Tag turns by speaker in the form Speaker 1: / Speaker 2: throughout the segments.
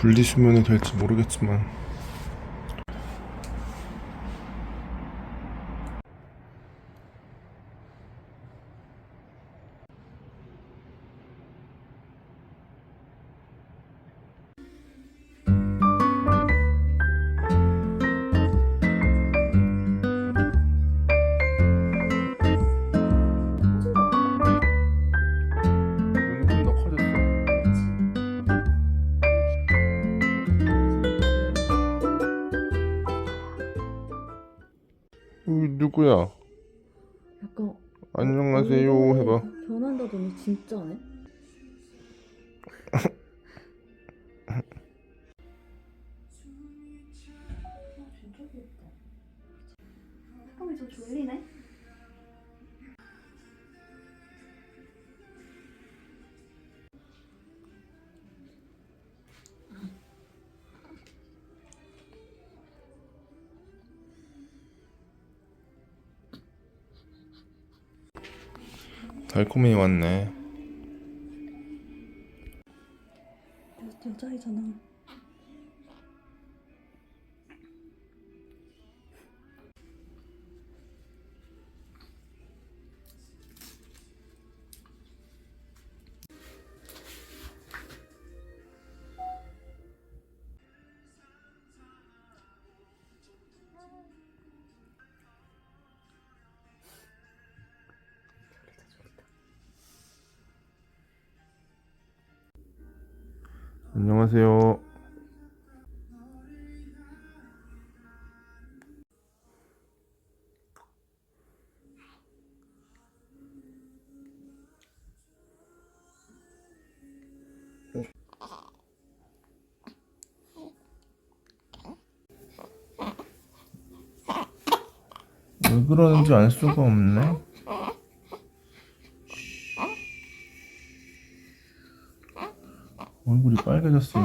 Speaker 1: 분리수면이 될지 모르겠지만 누구야?
Speaker 2: 약간
Speaker 1: 안녕하세요
Speaker 2: 얼굴이
Speaker 1: 해봐.
Speaker 2: 변한다더니 진짜네.
Speaker 1: 달콤이 왔네.
Speaker 2: 여, 여자이잖아.
Speaker 1: 안녕하세요. 왜 그러는지 알 수가 없네. 얼굴이 빨개졌어요.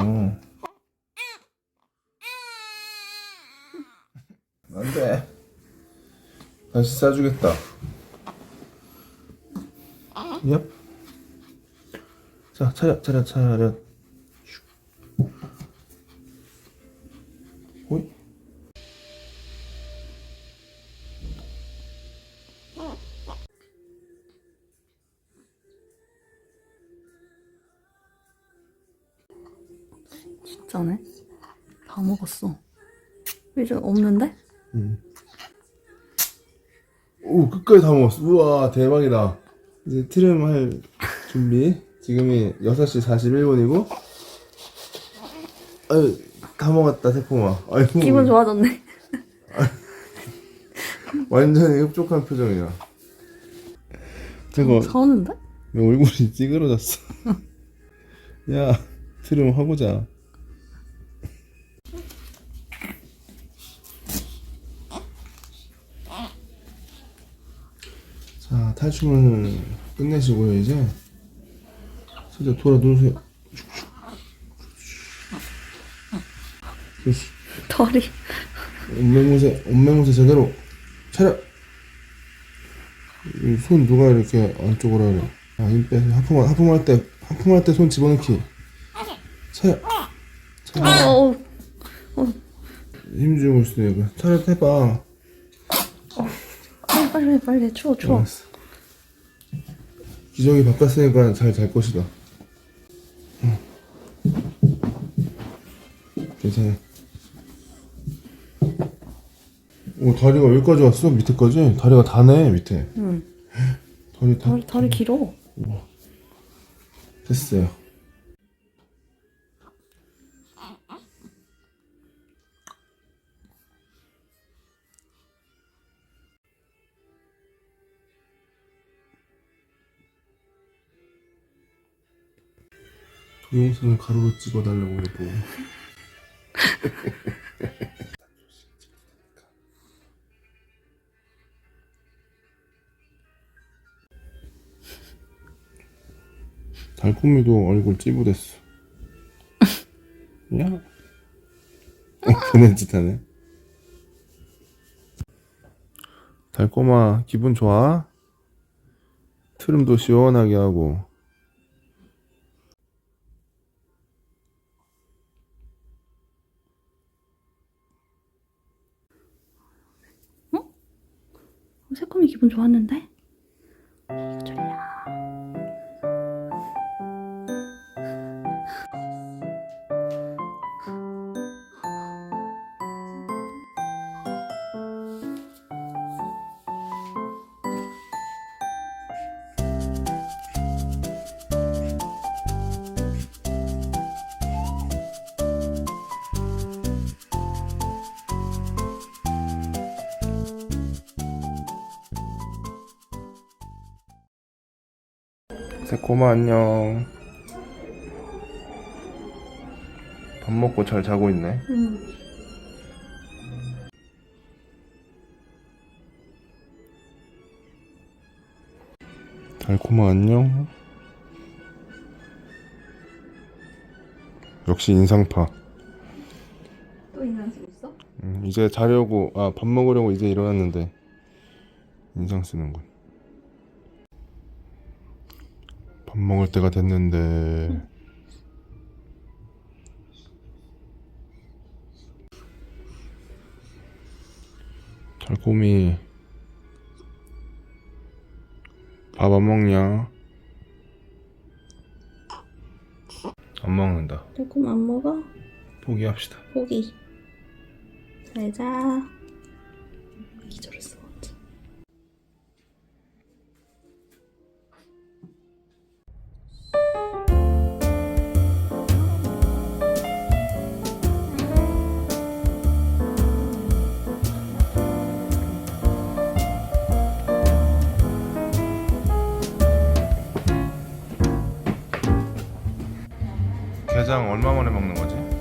Speaker 1: 안 돼. 다시 싸주겠다. 얍. 자, 차렷, 차렷, 차렷.
Speaker 2: 진짜네. 다 먹었어. 이제 없는데?
Speaker 1: 오, 끝까지 다 먹었어. 우와, 대박이다. 이제 트림 할 준비. 지금이 6시 41분이고. 아유, 다 먹었다, 새콤아. 아이고.
Speaker 2: 기분 좋아졌네.
Speaker 1: 완전히 흡족한 표정이야. 저거? 왜 얼굴이 찌그러졌어? 야, 트림 하고 자. 자, 탈춤을 끝내시고요, 이제. 살짝 돌아 누우세요.
Speaker 2: 털이.
Speaker 1: 온매무새, 온매무새 제대로 차려! 이손 누가 이렇게 안쪽으로 하래. 아, 힘 빼. 하품할, 하품할 때, 하품할 때 손 집어넣기. 차려! 차려!
Speaker 2: 어,
Speaker 1: 힘 주고 있어, 이거. 차려, 해봐.
Speaker 2: 빨리 빨리 빨리 추워 추워.
Speaker 1: 알았어. 기저귀 바꿨으니까 잘 잘 것이다. 응. 괜찮아. 오, 다리가 여기까지 왔어? 밑에까지? 다리가 다네, 밑에.
Speaker 2: 응.
Speaker 1: 다리 다,
Speaker 2: 다리 다리 길어.
Speaker 1: 됐어요. 동영상을 가로로 찍어달라고 해도 달콤이도 얼굴 찌부됐어. 야. 그런 짓 하네. 달콤아 기분 좋아? 트름도 시원하게 하고
Speaker 2: 새콤이 기분 좋았는데?
Speaker 1: 새꼬마 안녕. 밥 먹고 잘 자고 있네.
Speaker 2: 응.
Speaker 1: 달콤아 안녕. 역시 인상파.
Speaker 2: 또 인상 쓰고 있어?
Speaker 1: 음, 이제 자려고 아 밥 먹으려고 이제 일어났는데 인상 쓰는군. 밥 먹을 때가 됐는데 달콤이 밥 안 먹냐? 안 먹는다.
Speaker 2: 새콤 안 먹어?
Speaker 1: 포기합시다.
Speaker 2: 포기. 잘 자.
Speaker 1: 게장 얼마 만에 먹는 거지?